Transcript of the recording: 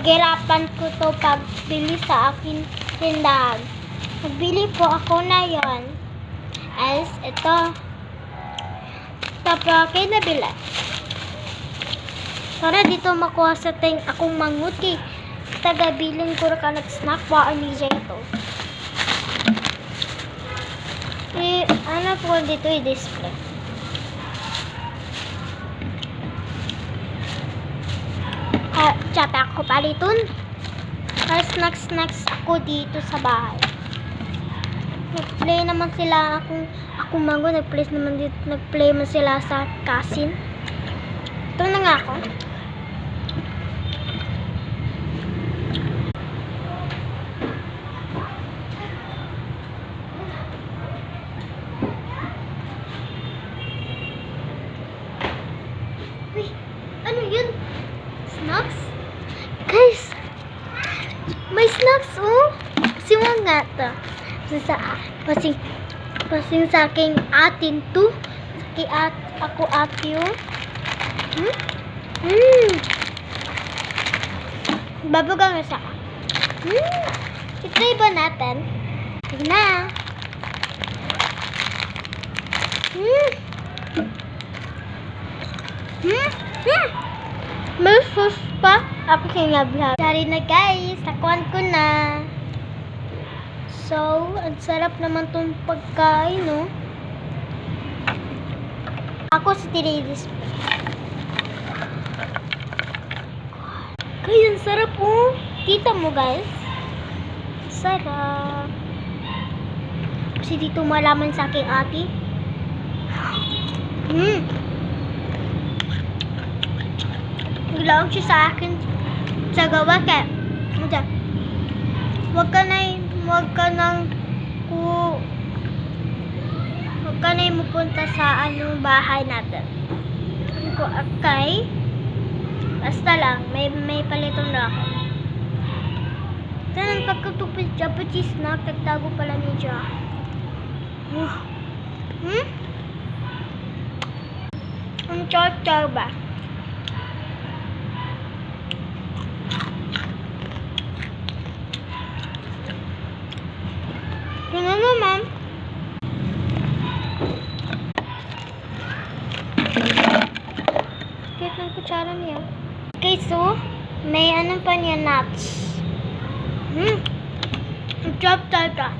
Pinaghirapan ko to pagbili sa akin tindahan. Nagbili po ako na yon. As ito. Tapos kay nabila. Para dito makuha sa ting akong mangut kay tagabilin ko ka nag-snack pa ani dyan ito. Eh, ano po dito i-display? Paliton. Para snacks-snacks ako dito sa bahay. Nag-play naman sila akong akong mango, nag-play naman dito, nag-play man sila sa kasin. Ito na nga ako. Uy, ano yun? Snacks? Guys, may snacks oh. Kasi mga to. Kasi sa, pasing, pasing sa aking atin to. Sa aking at, ako ati oh. Hmm? Hmm. Babagang siya. Hmm. Itry ba natin? Sige na. Hmm. Hmm? Hmm? May sauce pa? Ako kinabla. Dari na guys, nakuhan ko na. So, ang sarap naman tong pagkain, no? Ako si Tirides. Kaya ang sarap, oh. Kita mo, guys. Sarap. Kasi dito malaman sa aking ate. Hmm. Naglaong siya sa akin sa gawa kaya Huwag ka na huwag ka nang ku huwag ka na mupunta sa ano bahay natin. Ko okay? Basta lang, may may palitong na ako. Sana pagkatupid siya, cheese na, tagtago pala ni Diya. Hmm? Ang char-char ba? Tingnan mo, ma'am. Ng kutsara niya. Okay, so, may ano pa niya nuts. Hmm. Drop talaga.